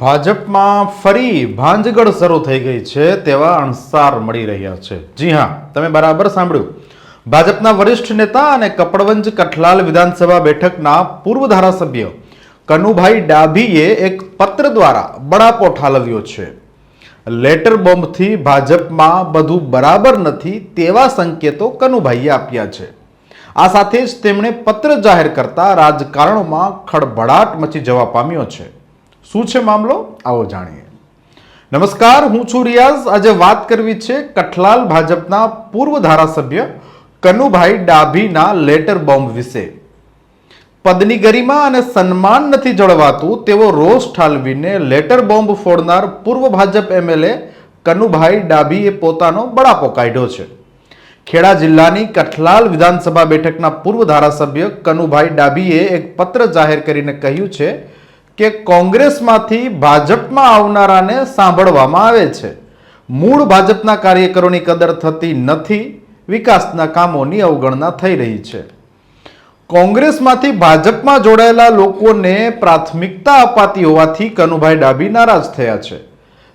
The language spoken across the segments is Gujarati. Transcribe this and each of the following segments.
ભાજપમાં ફરી ભાંજગડ શરૂ થઈ ગઈ છે તેવા અણસાર મળી રહ્યા છે. જી હા, તમે બરાબર સાંભળ્યું. ભાજપના વરિષ્ઠ નેતા અને કપડવંજ કઠલાલ વિધાનસભા બેઠકના પૂર્વ ધારાસભ્ય કનુભાઈ ડાભીએ એક પત્ર દ્વારા બળાપો ઠાલવ્યો છે. લેટર બોમ્બથી ભાજપમાં બધું બરાબર નથી તેવા સંકેતો કનુભાઈએ આપ્યા છે. આ સાથે જ તેમણે પત્ર જાહેર કરતા રાજકારણમાં ખળભળાટ મચી જવા પામ્યો છે. શું છે મામલો? આવો જાણીએ. નમસ્કાર, હું છું રિયાઝ. આજે વાત કરવી છે કઠલાલ ભાજપના પૂર્વ ધારાસભ્ય કનુભાઈ ડાભીના લેટર બોમ્બ વિશે. પદની ગરિમા અને સન્માન નથી જળવાતું તેવો રોષ ઠાલવીને લેટર બોમ્બ ફોડનાર પૂર્વ ભાજપ એમએલએ કનુભાઈ ડાભીએ પોતાનો બળાપો કાઢ્યો છે. ખેડા જિલ્લાની કઠલાલ વિધાનસભા બેઠકના પૂર્વ ધારાસભ્ય કનુભાઈ ડાભીએ એક પત્ર જાહેર કરીને કહ્યું છે કે કોંગ્રેસમાંથી ભાજપમાં આવનારાને સાંભળવામાં આવે છે. મૂળ ભાજપના કાર્યકરોની કદર થતી નથી, વિકાસના કામોની અવગણના થઈ રહી છે. કોંગ્રેસમાંથી ભાજપમાં જોડાયેલા લોકોને પ્રાથમિકતા અપાતી હોવાથી કનુભાઈ ડાભી નારાજ થયા છે.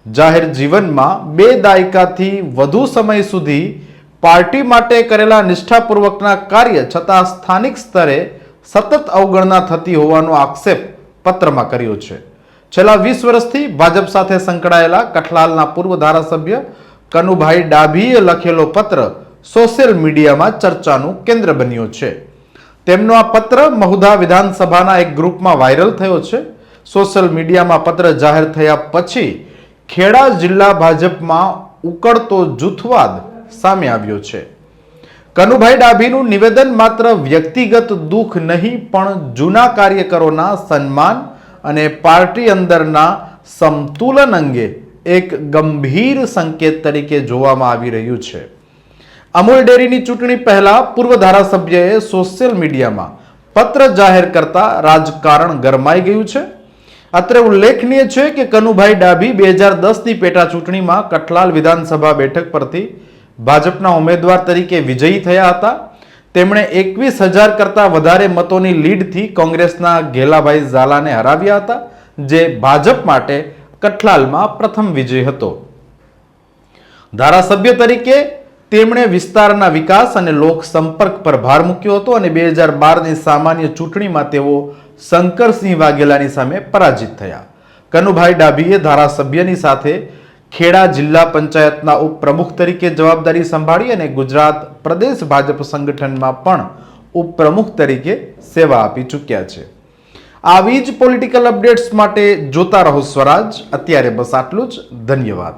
જાહેર જીવનમાં બે દાયકાથી વધુ સમય સુધી પાર્ટી માટે કરેલા નિષ્ઠાપૂર્વકના કાર્ય છતાં સ્થાનિક સ્તરે સતત અવગણના થતી હોવાનો આક્ષેપ પત્રમાં કર્યો છે. છેલ્લા વીસ વર્ષથી ભાજપ સાથે સંકળાયેલા કઠલાલના પૂર્વ ધારાસભ્ય કનુભાઈ ડાભીએ લખેલો પત્ર સોશિયલ મીડિયામાં ચર્ચાનું કેન્દ્ર બન્યો છે. તેમનો આ પત્ર મહુધા વિધાનસભાના એક ગ્રુપમાં વાયરલ થયો છે. સોશિયલ મીડિયામાં પત્ર જાહેર થયા પછી ખેડા જિલ્લા ભાજપમાં ઉકળતો જૂથવાદ સામે આવ્યો છે. કનુભાઈ ડાભીનું નિવેદન માત્ર વ્યક્તિગત દુઃખ નહીં, પણ જૂના કાર્યકરોના સન્માન અને પાર્ટી અંદરના સમતુલન અંગે એક ગંભીર સંકેત તરીકે જોવામાં આવી રહ્યું છે. અમૂલ ડેરીની ચૂંટણી પહેલા પૂર્વ ધારાસભ્યએ સોશિયલ મીડિયામાં પત્ર જાહેર કરતા રાજકારણ ગરમાઈ ગયું છે. અત્રે ઉલ્લેખનીય છે કે કનુભાઈ ડાભી બે હજાર દસની પેટા ચૂંટણીમાં કઠલાલ વિધાનસભા બેઠક પરથી ભાજપના ઉમેદવાર તરીકે વિજયી થયા હતા. તેમણે એકવીસ હજાર કરતાં વધારે મતોની લીડથી કોંગ્રેસના ઘેલાભાઈ ઝાલાને હરાવ્યા હતા, જે ભાજપ માટે કઠલાલમાં પ્રથમ વિજય હતો. ધારાસભ્ય તરીકે તેમણે વિસ્તારના વિકાસ અને લોક સંપર્ક પર ભાર મૂક્યો હતો અને બે હજાર બારની સામાન્ય ચૂંટણીમાં તેઓ શંકરસિંહ વાઘેલાની સામે પરાજિત થયા. કનુભાઈ ડાભીએ ધારાસભ્યની સાથે ખેડા જિલ્લા પંચાયતના ઉપપ્રમુખ તરીકે જવાબદારી સંભાળી અને ગુજરાત પ્રદેશ ભાજપ સંગઠનમાં પણ ઉપપ્રમુખ તરીકે સેવા આપી ચૂક્યા છે. આવી જ પોલિટિકલ અપડેટ્સ માટે જોતા રહો સ્વરાજ. અત્યારે બસ આટલું જ. ધન્યવાદ.